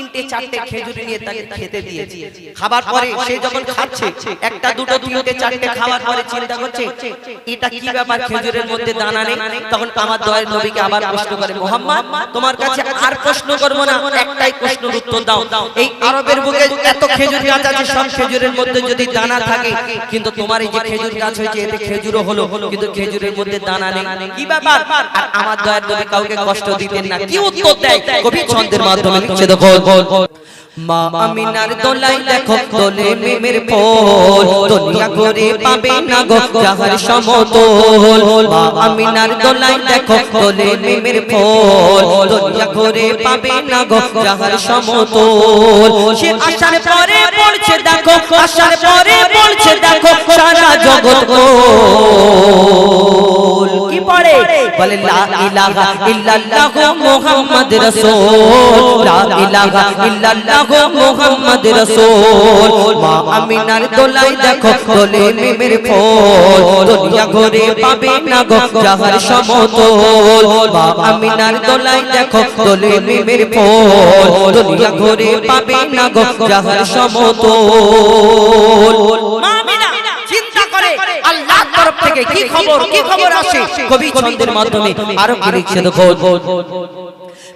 19 তিনটে চারটে খেজুর নিয়ে তাকে খেতে দিয়েছি। খাবার পরে সে যখন খাচ্ছে একটা দুটো তিনটে চারটে খাবার পরে চিন্তা করছে এটা কি ব্যাপার খেজুরের মধ্যে দানা নেই? তখন আমার দয়ের নবীকে আবার প্রশ্ন করে মোহাম্মদ তোমার কাছে আর প্রশ্ন করব না একটাই প্রশ্নের উত্তর দাও। এই আরবের বুকে এত খেজুর গাছ আছে সব খেজুরের মধ্যে যদি দানা থাকে কিন্তু তোমার এই যে খেজুর গাছ হয়েছে এতে খেজুরও হলো কিন্তু খেজুরের মধ্যে দানা নেই। কি ব্যাপার? আর আমার দয়ের নবী কাউকে কষ্ট দিতেন না কি উত্তর দেয় কবি ছন্দের মাধ্যমে লিখছে দেখো মা আমিনার দোলাই দেখো দোলে মেমের পোল। দুনিয়া করে পাবে না গো যাহার সমতল। মা আমিনার দোলাই দেখো দোলে দুনিয়া পাবে না গো যাহার সমতল। সে আসার পরে দেখো, আসার পরে দেখো সারা জগৎ বলে, লা ইলাহা ইল্লাল্লাহু মুহাম্মদ রাসূল। লা ইলাহা ইল্লাল্লাহু মুহাম্মদ রাসূল। মা আমিনার দোলাই দেখো, দোলে মেমের ফল। দুনিয়া ঘরে পাবে না গো যাহার সমতল। আমিনার দোলাই দেখো, দোলে মেমের ফল। দুনিয়া ঘরে পাবে না গো যাহার সমতল। মা থেকে কি খবর? কি খবর আসে? কবি ছন্দের মাধ্যমে আরও কি লিখছে দেখো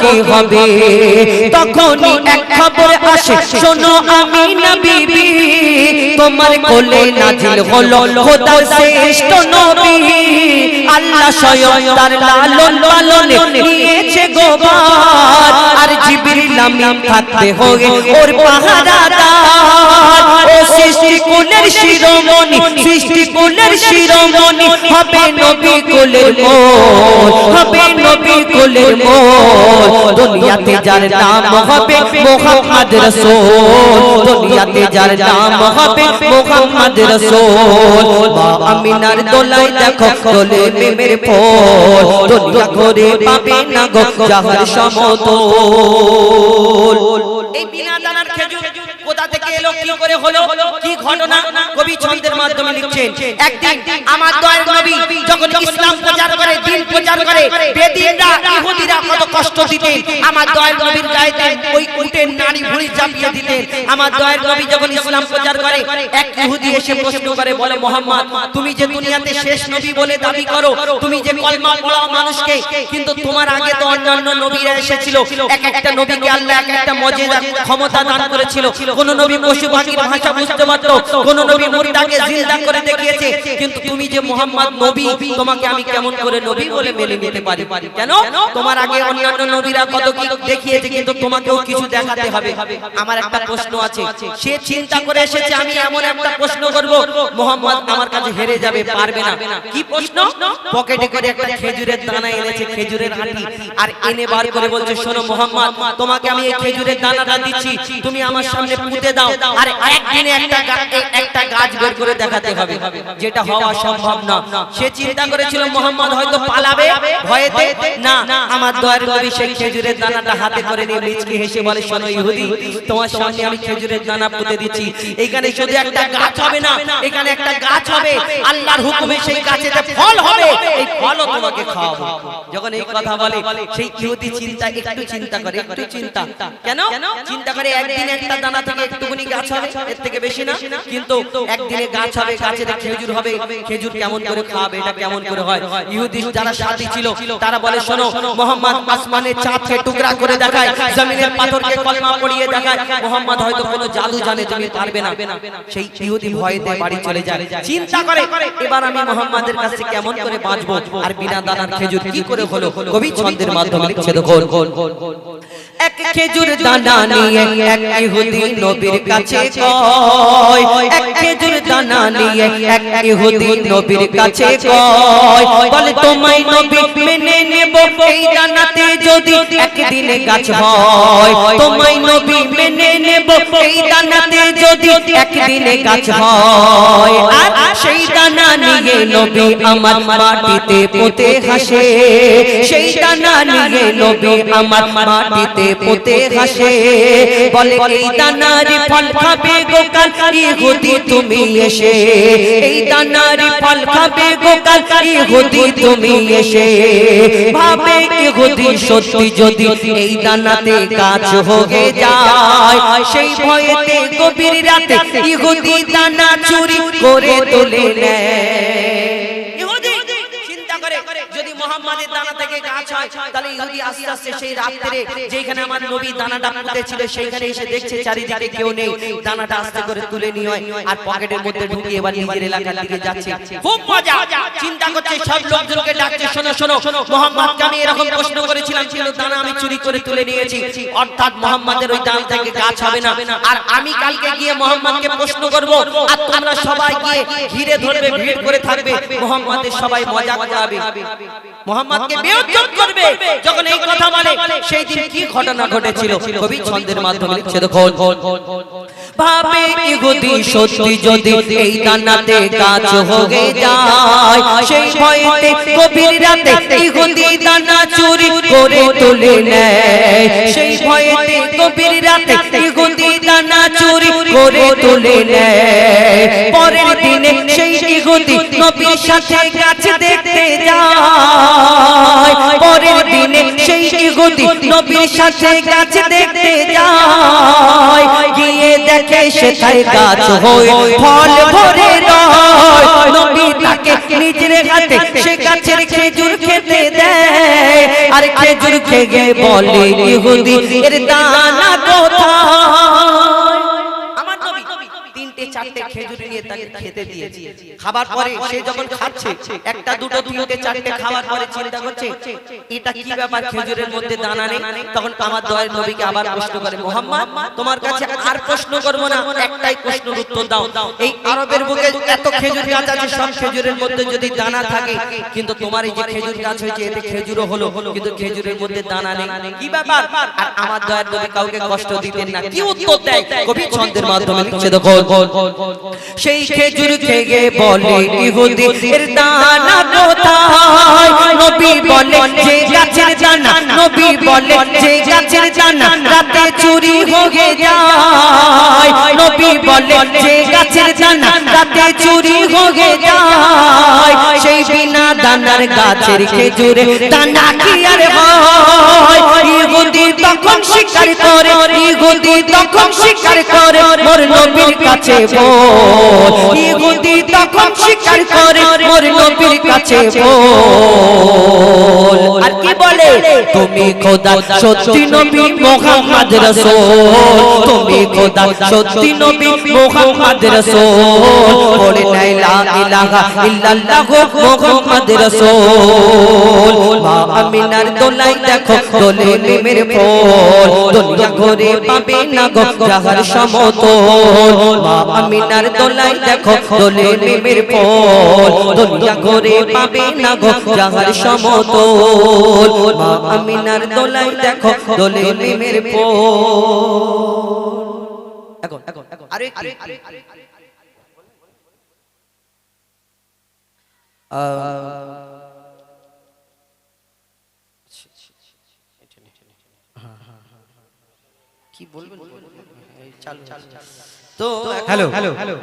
কি হবে? তখনই এক খবর আসে, শোনো আমি না বিবি, তোমার কোলে নাজিল হলো খোদা শ্রেষ্ঠ নবী। আল্লাহ স্বয়ং তার লালন পালনে নিয়েছে গোবার আর জিবরিল আমিন থাকতে হবে। ওর পাহারাদার, ও সৃষ্টি কুলের শিরোমণি, সৃষ্টি কুলের শিরোমণি, হবে নবী কুলের মোল হবে নবী কুলের মোল দুনিয়াতে যার নাম হবে মোহাম্মদ রাসূল, দুনিয়াতে যার নাম হবে মোহাম্মদ রাসূল। মা আমিনার দোলাই দেখো, দোলে মেমের ফল দুনিয়া করে পাবে না গো, যাহার সমতল। এই বিনা দানার খেজুর কোথা থেকে এলো, কি করে হলো, কি ঘটনা? কবি ছন্দের মাধ্যমে লিখছেন একদিন আমার দয়ার নবী যখন ইসলাম প্রচার করে দিন প্রচার করে বেদিনরা ইহুদিরা কত কষ্ট দিতেন। আমার দয়ার নবীর গায়ে ওই উটের নারী ভুঁড়ি চাপিয়ে দিতেন। আমার দয়ার নবী যখন ইসলাম প্রচার করে এক ইহুদি এসে প্রশ্ন করে বলে মোহাম্মদ তুমি যে দুনিয়াতে শেষ নবী বলে দাবি করো তুমি যে কলমা পড়াও মানুষকে কিন্তু তোমার আগে তো অন্যান্য নবীরা এসেছিল এক একটা নবীকে আল্লাহ এক একটা মজেদা ক্ষমতা দান করেছিল কোন নবী পশু পাখির ভাষা বুঝতে পারতো কোন নবী মুর্দাকে জিন্দা করে দেখিয়েছে কিন্তু তুমি যে মোহাম্মদ নবী তোমাকে আমি কেমন করে নবী বলে মেনে নিতে পারি? কেন? তোমার আগে অন্যান্য নবীরা কত কি দেখিয়েছে কিন্তু তোমাকেও কিছু দেখাতে হবে। আমার একটা প্রশ্ন আছে। সে চিন্তা করে এসেছে আমি এমন একটা প্রশ্ন করব মোহাম্মদ আমার কাছে হেরে যাবে পারবে না। কি প্রশ্ন? পকেটে করে একটা খেজুরের দানা এনেছে খেজুরের আটি আর এনে বার করে বলছে শোনো মোহাম্মদ তোমাকে আমি এই খেজুরের দানাটা দিচ্ছি তুমি আমার সামনে পুঁতে দাও আর একদিনে একটা একটা গাছ বের করে দেখাতে হবে যেটা হওয়া সম্ভব না। সে চিন্তা করেছিল মোহাম্মদ হয়তো পালাবে ভয়েতে? না আমার দয়ার নবী সেই খেজুরের দানাটা হাতে করে নিয়ে মিচকে হেসে বলে শোনো ইহুদি তোমার সামনে আমি খেজুরের দানা পুঁতে দিচ্ছি। এখানে শুধু একটা গাছ হবে না এখানে একটা গাছ হবে। আল্লাহর হুকুমে সেই গাছেতে ফল হবে। এই ফলও তোমাকে খাওয়াবো। যখন এই কথা বলে সেই ইহুদি চিন্তা একটু চিন্তা করে একটু চিন্তা কেন চিন্তা। করে। একদিন একটা দানা থেকে একটুখানি গাছ হবে এর থেকে বেশি না কিন্তু একদিনে গাছ হবে গাছেতে খেজুর হবে খেজুর কেমন করে খাবে এটা কেমন করে হয়? ইহুদি যারা সাথী ছিল তারা বলে শোনো মোহাম্মদ আসমানে চাঁদকে টুকরা করে দেখায় জমিনের পাথরকে কলমা পড়িয়ে দেখায় মোহাম্মদ হয়তো কোনো জাদু জানে তুমি পারবে না। সেই ইহুদি ভয়েতে বাড়ি চলে যায়। চিন্তা করে এবার আমি মোহাম্মদের কাছে কেমন করে বাঁচবো? আর বিনা দানার খেজুর কি করে হলো? কবি ছন্দের মাধ্যমে লিখছে দেখো এক খেজুর দানা নিয়ে এক ইহুদি নবীর কাছে কয় এক নিয়ে এক ইহুদি নবীর কাছে কয় বলে তোমায় নবী মেনে নেব এই দানাতে যদি একদিন গাছ হয় তোমায় নবী মেনে নেব এই দানাতে যদি একদিন গাছ হয় আর সেই দানা নিয়ে নবী, আমার মাটিতে পোতে হাসে। সেই দানা নিয়ে নবী, আমার মাটিতে পোতে হাসে। বলে, এই দানার ফল খাবে গোকাল ইহুদি তুমি এসে। এই দানার ফল খাবে গোকাল ইহুদি তুমি এসে। ভাবে ইহুদি সত্যি যদি এই দানাতে কাজ হয়ে যায়, সেই ভয়েতে গভীর রাতে ইহুদি দানা চুরি করে তুলে নেয় ইহুদি চিন্তা করে যদি মোহাম্মদের দানা থেকে গাছ হয়, তাহলে ইহুদি আস্তে আস্তে সেই রাত্রে যেখানে আমার নবী দানাটা পুঁতে ছিল সেইখানে এসে দেখছে চারিদিকে কেউ নেই। দানাটা আস্তে করে তুলে নিয়ে হয় আর পকেটের মধ্যে ঢুকিয়ে এবার নিজের এলাকার দিকে যাচ্ছে। খুব মজা! চিন্তা করছে সব লোকজনকে ডাকছে, শোনো শোনো। মোহাম্মদকে আমি এরকম প্রশ্ন করেছিলাম ছিল দানা আমি চুরি করে তুলে নিয়েছি। অর্থাৎ মোহাম্মদের ওই দান থেকে গাছ হবে না। আর আমি কালকে গিয়ে মোহাম্মদকে প্রশ্ন করব, আর তোমরা সবাই গিয়ে ঘিরে ধরবে, ভিড় করে থাকবে মোহাম্মদের সবাই মজা করাবে। মোহাম্মদকে বেইজ্জত করবে। যখন এই কথা বলে সেই দিন কি ঘটনা ঘটেছিল? কবি ছন্দের মাধ্যমে লিখছে দেখো ভাবে ইহুদি সত্যি যদি এই দানাতে গাছ হয়ে যায় সেই ভয়েতে গভীর রাতে ইহুদি দানা চুরি করে তুলে নেয়। সেই ভয়েতে গভীর রাতে ইহুদি দানা চুরি করে তুলে নেয়। পরের দিনে সেই ইহুদি নবীর সাথে গাছ দেখতে যায়। সেই গতি নবীর সাথে গাছ দেখতে যায়। গিয়ে দেখে সেথায় গাছ হয়ে। ফল ভরে রয়। নবী তাকে নিজের হাতে সে গাছের খেজুর খেতে দেয়। আর খেজুর খেয়ে বলে ইহুদি এর দানা কোথায়? খেজুর নিয়ে তাকে খেতে দিয়েছে খাবার পরে সে যখন খাচ্ছে একটা দুটো তিনটে চারটে খাবার পরে চিন্তা করছে এটা কি ব্যাপার? খেজুরের মধ্যে দানা নেই? তখন আমার দয়ের নবীকে আবার প্রশ্ন করে মোহাম্মদ তোমার কাছে আর প্রশ্ন করব না একটাই প্রশ্নের উত্তর দাও। এই আরবের বুকে এত খেজুর গাছ আছে সব খেজুরের মধ্যে যদি দানা থাকে কিন্তু তোমার এই যে খেজুর গাছ হয়েছে এতে খেজুরও হলো কিন্তু খেজুরের মধ্যে দানা নেই। কি ব্যাপার? আর আমার দয়ের নবী কাউকে কষ্ট দিতেন না কি উত্তর দেয় কবি ছন্দের মাধ্যমে দেখো সেই খেজুর খেয়ে বলে ইহুদি এর দানা কোথায়? নবী বলে যে গাছের দানা। নবী বলে যে গাছের দানা। রাতে চুরি হয়ে যায়। নবী বলে যে গাছের দানা। রাতে চুরি হয়ে যায়। সেই বিনা দানার গাছের খেজুরে দানা কি আর হয়? তখন স্বীকার করে ইহুদি তখন স্বীকার করে মোর নবীর কাছে বল। ইহুদি তখন স্বীকার করে মোর নবীর কাছে বল। আর কি বলে? তুমি খোদা সত্যি নবী মোহাম্মদ রাসূল। তুমি খোদা সত্যি নবী মোহাম্মদ রাসূল। বলে লা ইলাহা ইল্লাল্লাহ মোহাম্মদ রাসূল। মা আমিনার দোলাই দেখো দোলে দুনিয়া ঘুরে পাবে না গো যাহার সমতল। মা আমিনার দোলাই দেখো দোলে মিমের ফল দুনিয়া ঘুরে পাবে না গো যাহার সমতল। মা আমিনার দোলাই দেখো দোলে মিমের ফল এখন এখন আরে আরে কি বলবেন? চালু চালু তো হ্যালো হ্যালো হ্যালো।